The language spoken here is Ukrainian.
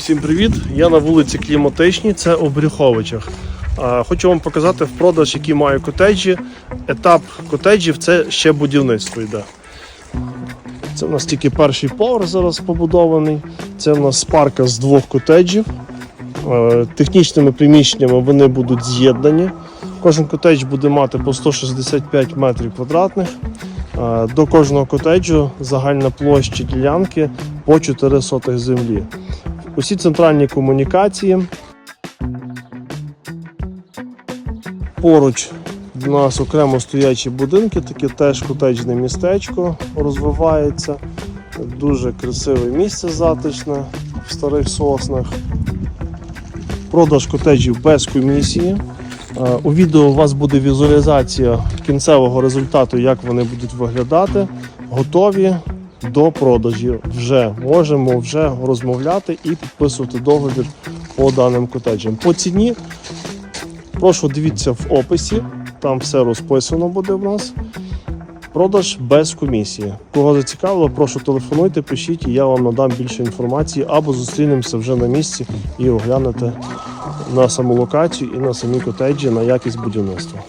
Всім привіт! Я на вулиці Кліматичній, це у Брюховичах. Хочу вам показати в продаж, які маю котеджі. Етап котеджів це ще будівництво йде. Це в нас тільки перший поверх зараз побудований. Це в нас парка з двох котеджів. Технічними приміщеннями вони будуть з'єднані. Кожен котедж буде мати по 165 метрів квадратних. До кожного котеджу загальна площа ділянки по 4 сотих землі. Усі центральні комунікації. Поруч у нас окремо стоячі будинки, таке теж котеджне містечко розвивається. Дуже красиве місце затишне в старих соснах. Продаж котеджів без комісії. Е, У відео у вас буде візуалізація кінцевого результату, як вони будуть виглядати. Готові до продажі. Вже можемо вже розмовляти і підписувати договір по даним котеджам. По ціні прошу дивіться в описі, там все розписано буде в нас. Продаж без комісії. Кого зацікавило, прошу телефонуйте, пишіть, і я вам надам більше інформації або зустрінемося вже на місці і оглянете на саму локацію і на самі котеджі на якість будівництва.